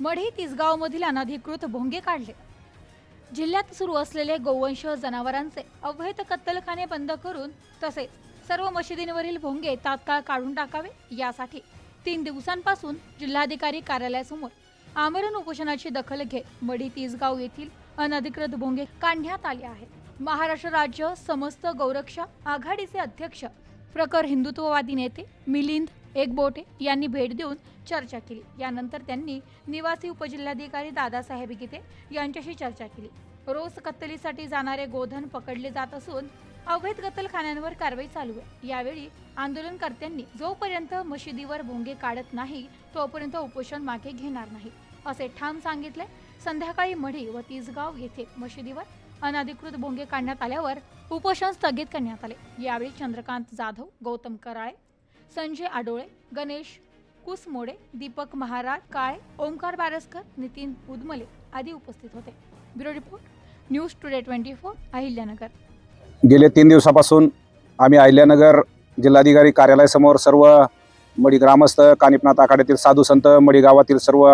मढी तिसगावमधील अनधिकृत भोंगे काढले. जिल्ह्यात सुरू असलेले गोवंश जनावरांचे अवैध कत्तलखाने बंद करून तसेच सर्व मशिदींवरील भोंगे तात्काळ काढून टाकावे यासाठी तीन दिवसांपासून जिल्हाधिकारी कार्यालयासमोर आमरण उपोषणाची दखल घेत मढी तिसगाव येथील अनधिकृत भोंगे काढण्यात आले आहेत महाराष्ट्र राज्य समस्त गौरक्षा आघाडीचे अध्यक्ष प्रखर हिंदुत्ववादी नेते मिलिंद एकबोटे यांनी भेट देऊन चर्चा केली. यानंतर त्यांनी निवासी उपजिल्हाधिकारी दादासाहेब गीते यांच्याशी चर्चा केली. रोज कत्तलीसाठी जाणारे गोधन पकडले जात असून अवैध कत्तलखान्यांवर कारवाई चालू आहे. यावेळी आंदोलनकर्त्यांनी जोपर्यंत मशिदीवर भोंगे काढत नाही तोपर्यंत उपोषण मागे घेणार नाही असे ठाम सांगितले. संध्याकाळी मढी व तिसगाव येथे मशिदीवर अनधिकृत भोंगे काढण्यात आल्यावर उपोषण स्थगित करण्यात आले. यावेळी चंद्रकांत जाधव गौतम कराळे संजय आडोळे गणेश कुसमोडे दीपक महाराज काळे ओंकार बारसकर नितीन उदमले आदी उपस्थित होते. Bureau report news today twenty four Ahilyanagar. गेले तीन दिवसापासून आम्ही अहिल्यानगर जिल्हाधिकारी कार्यालयासमोर सर्व मडी ग्रामस्थ कानिपनाथ आखाड्यातील साधू संत मडी गावातील सर्व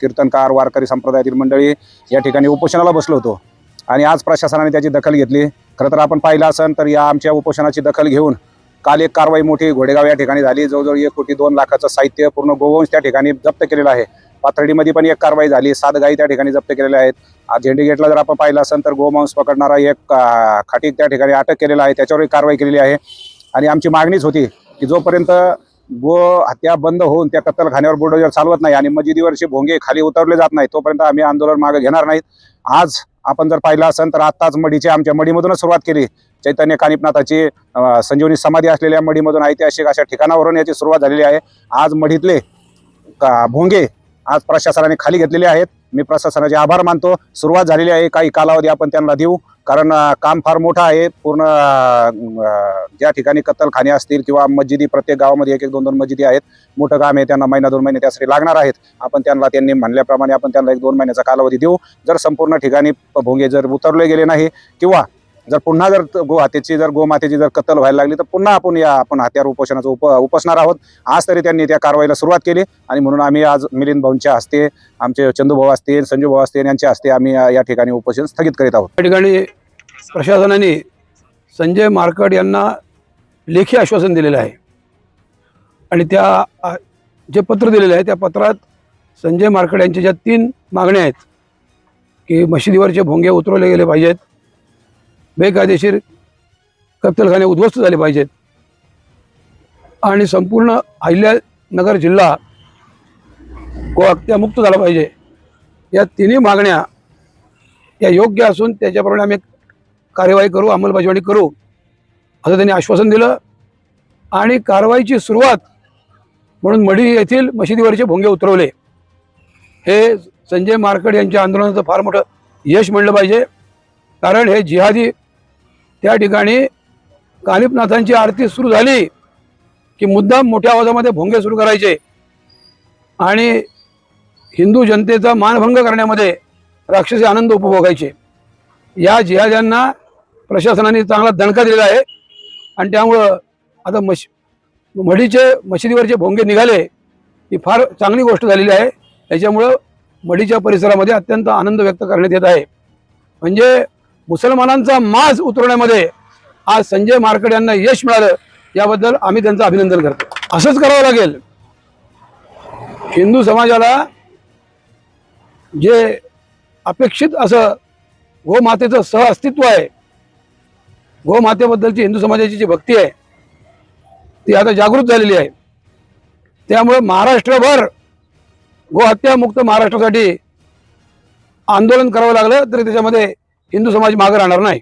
कीर्तनकार वारकरी संप्रदायातील मंडळी या ठिकाणी उपोषणाला बसलो होतो. आणि आज प्रशासनाने त्याची दखल घेतली. खरं तर आपण पाहिलं असेल तर या आमच्या उपोषणाची दखल घेऊन काल एक कारवाई मोठी घोडेगाव या ठिकाणी झाली. जवळजवळ एक कोटी दोन लाखाचं साहित्य पूर्ण गोवंश त्या ठिकाणी जप्त केलेलं आहे. पाथर्डीमध्ये पण एक कारवाई झाली. सात गायी त्या ठिकाणी जप्त केलेल्या आहेत. झेंडी गेटला जर आपण पाहिलं असेल तर गोमांस पकडणारा एक खाटीक त्या ठिकाणी अटक केलेला आहे. त्याच्यावरही कारवाई केलेली आहे. आणि आमची मागणीच होती की जोपर्यंत गो हत्या बंद होऊन त्या कत्तलखान्यावर बुलडोजर चालवत नाही आणि मजिदीवरचे भोंगे खाली उतरले जात नाही तोपर्यंत आम्ही आंदोलन मागे घेणार नाहीत. आज आपण जर पाहिलं असेल तर आत्ताच मडीचे आमच्या मडीमधूनच सुरुवात केली. चैतन्य कानिपनाथाची संजीवनी समाधी असलेल्या मडीमधून ऐतिहासिक अशा ठिकाणावरून याची सुरुवात झालेली आहे. आज मढीतले का- भोंगे आज प्रशासनाने खाली घेतलेले आहेत. मी प्रशासनाचे आभार मानतो. सुरुवात झालेली आहे. काही कालावधी आपण त्यांना देऊ. कारण काम फार मोठं आहे. पूर्ण ज्या ठिकाणी कत्तलखाने असतील किंवा मस्जिदी प्रत्येक गावामध्ये एक एक दोन दोन मस्जिदी आहेत. मोठं काम आहे. त्यांना महिना दोन महिने त्यासाठी लागणार आहेत. आपण त्यांना त्यांनी म्हणल्याप्रमाणे आपण त्यांना एक दोन महिन्याचा कालावधी देऊ. जर संपूर्ण ठिकाणी भोंगे जर उतरले गेले नाही किंवा जर पुन्हा जर गो हातेची जर गोमातेची जर कत्तल व्हायला लागली तर पुन्हा आपण या आपण हत्यार उपोषणाचं उप उपसणार आहोत. आज तरी त्यांनी त्या कारवाईला सुरुवात केली आणि म्हणून आम्ही आज मिलिंद भाऊंच्या हस्ते आमचे चंदूभाऊ असतील संजू भाऊ असतील यांच्या हस्ते आम्ही या या ठिकाणी उपोषण स्थगित करीत आहोत. या ठिकाणी प्रशासनाने संजय मारकड यांना लेखी आश्वासन दिलेलं आहे. आणि त्या जे पत्र दिलेलं आहे त्या पत्रात संजय मारकड यांच्या ज्या तीन मागण्या आहेत की मशिदीवरचे भोंगे उतरवले गेले पाहिजेत बेकायदेशीर कत्तलखाने उद्ध्वस्त झाले पाहिजेत. आणि संपूर्ण अहिल्यानगर जिल्हा गो हत्यामुक्त झाला पाहिजे. या तिन्ही मागण्या या योग्य असून त्याच्याप्रमाणे आम्ही कार्यवाही करू अंमलबजावणी करू असं त्यांनी आश्वासन दिलं. आणि कारवाईची सुरुवात म्हणून मढी येथील मशिदीवरचे भोंगे उतरवले. हे संजय मारकड यांच्या आंदोलनाचं फार मोठं यश म्हणलं पाहिजे. कारण हे जिहादी त्या ठिकाणी कालिपनाथांची आरती सुरू झाली की मुद्दाम मोठ्या आवाजामध्ये भोंगे सुरू करायचे. आणि हिंदू जनतेचा मानभंग करण्यामध्ये राक्षसी आनंद उपभोगायचे. या जिहाद्यांना प्रशासनाने चांगला दणका दिलेला आहे. आणि त्यामुळं आता मश मढीचे मशिदीवरचे भोंगे निघाले ही फार चांगली गोष्ट झालेली आहे. त्याच्यामुळं मढीच्या परिसरामध्ये अत्यंत आनंद व्यक्त करण्यात येत आहे. म्हणजे मुसलमानांचा माज उतरवण्यामध्ये आज संजय मारकड यांना यश मिळालं याबद्दल आम्ही त्यांचं अभिनंदन करतो. असंच करावं लागेल. हिंदू समाजाला जे अपेक्षित असं गोमातेचं सह अस्तित्व आहे गोमातेबद्दलची हिंदू समाजाची जी भक्ती आहे ती आता जागृत झालेली आहे. त्यामुळे महाराष्ट्रभर गोहत्यामुक्त महाराष्ट्रासाठी आंदोलन करावं लागलं तरी त्याच्यामध्ये हिंदू समाज मागे राहणार नाही.